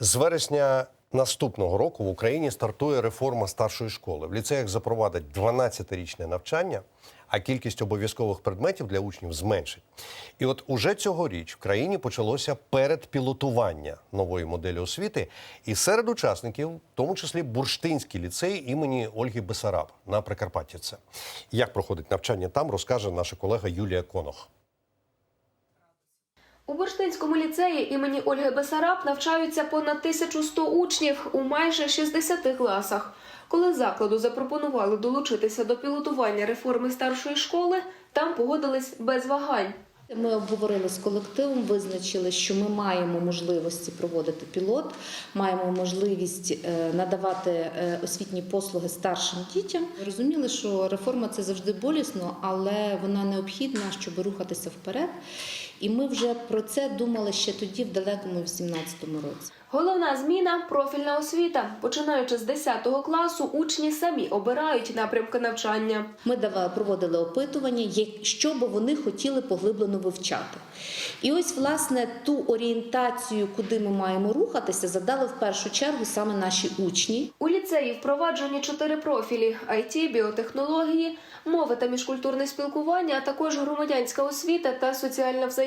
З вересня наступного року в Україні стартує реформа старшої школи. В ліцеях запровадять 12-річне навчання, а кількість обов'язкових предметів для учнів зменшить. І от уже цьогоріч в країні почалося передпілотування нової моделі освіти, і серед учасників, в тому числі Бурштинський ліцей імені Ольги Бесараб на Прикарпатті. Це як проходить навчання там, розкаже наша колега Юлія Конох. У Бурштинському ліцеї імені Ольги Бесараб навчаються понад 1100 учнів у майже 60 класах. Коли закладу запропонували долучитися до пілотування реформи старшої школи, там погодились без вагань. Ми обговорили з колективом, визначили, що ми маємо можливості проводити пілот, маємо можливість е, надавати е, освітні послуги старшим дітям. Розуміли, що реформа це завжди болісно, але вона необхідна, щоб рухатися вперед. І ми вже про це думали ще тоді, в далекому 18-му році. Головна зміна профільна освіта. Починаючи з 10 класу, учні самі обирають напрямки навчання. Ми давали, проводили опитування, що би вони хотіли поглиблено вивчати. І ось, власне, ту орієнтацію, куди ми маємо рухатися, задали в першу чергу саме наші учні. У ліцеї впроваджені чотири профілі: IT, біотехнології, мови та міжкультурне спілкування, а також громадянська освіта та соціальна взаємодія.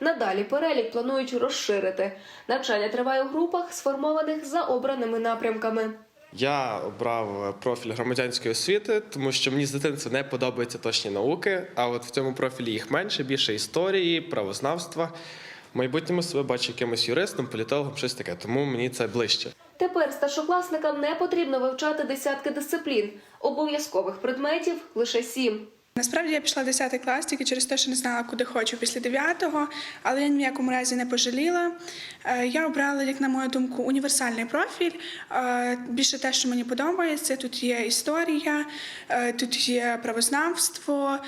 Надалі перелік планують розширити. Навчання триває у групах, сформованих за обраними напрямками. Я обрав профіль громадянської освіти, тому що мені з дитинства не подобаються точні науки, а от в цьому профілі їх менше, більше історії, правознавства. В майбутньому себе бачу якимось юристом, політологом, щось таке, тому мені це ближче. Тепер старшокласникам не потрібно вивчати десятки дисциплін. Обов'язкових предметів лише сім. Насправді я пішла в 10 клас тільки через те, що не знала, куди хочу після 9-го, але я ні в якому разі не пожаліла. Е, Я обрала, як на мою думку, універсальний профіль. Е, Більше те, що мені подобається. Тут є історія, е, тут є правознавство.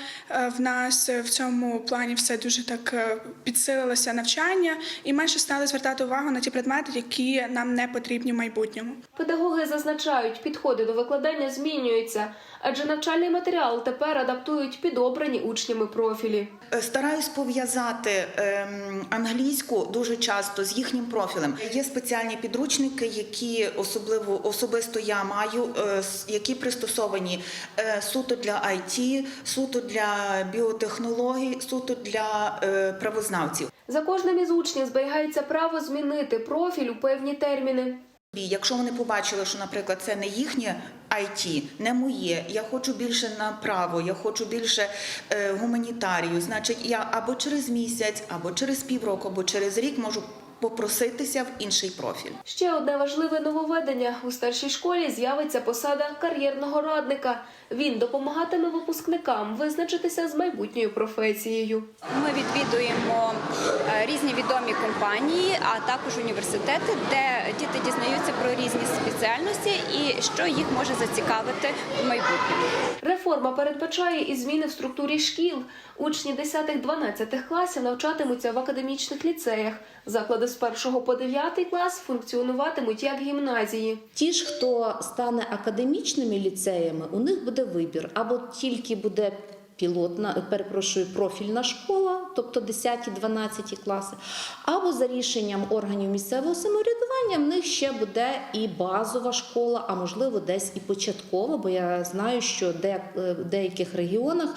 В нас в цьому плані все дуже так підсилилося навчання, і менше стали звертати увагу на ті предмети, які нам не потрібні в майбутньому. Педагоги зазначають, підходи до викладання змінюються, адже навчальний матеріал тепер адаптують під обрані учнями профілі. Е, Стараюсь пов'язати ем, англійську дуже часто з їхнім профілем. Є спеціальні підручники, які особливо особисто я маю, е, які пристосовані е, суто для IT, суто для біотехнологій, суто для правознавців. За кожним із учнів зберігається право змінити профіль у певні терміни. Якщо вони побачили, що, наприклад, це не їхнє IT, не моє, я хочу більше на право, я хочу більше е, гуманітарію, значить, я або через місяць, або через півроку, або через рік можу попроситися в інший профіль. Ще одне важливе нововведення у старшій школі з'явиться посада кар'єрного радника. Він допомагатиме випускникам визначитися з майбутньою професією. Ми відвідуємо е, різні відомі компанії, а також університети, де діти дізнаються про різні спеціальності і що їх може зацікавити в майбутньому. Реформа передбачає і зміни в структурі шкіл. Учні 10-12 класів навчатимуться в академічних ліцеях. Заклади з 1 по 9 клас функціонуватимуть як гімназії. Ті ж, хто стане академічними ліцеями, у них буде вибір або тільки буде. Пілотна, перепрошую, профільна школа, тобто 10-12 класи, або за рішенням органів місцевого самоврядування в них ще буде і базова школа, а можливо десь і початкова, бо я знаю, що е, в деяких регіонах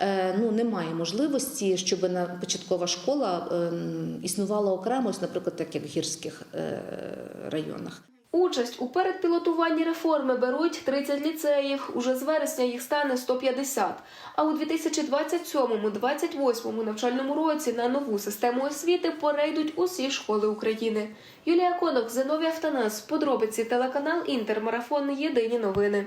е, ну, немає можливості, щоб на початкова школа ем, існувала окремо, наприклад, так як в гірських е, районах. Участь у передпілотуванні реформи беруть 30 ліцеїв. Уже з вересня їх стане 150. А у 2027-2028 навчальному році на нову систему освіти перейдуть усі школи України. Юлія Конок, Зиновій Автонас, подробиці телеканал Інтермарафон. Єдині новини.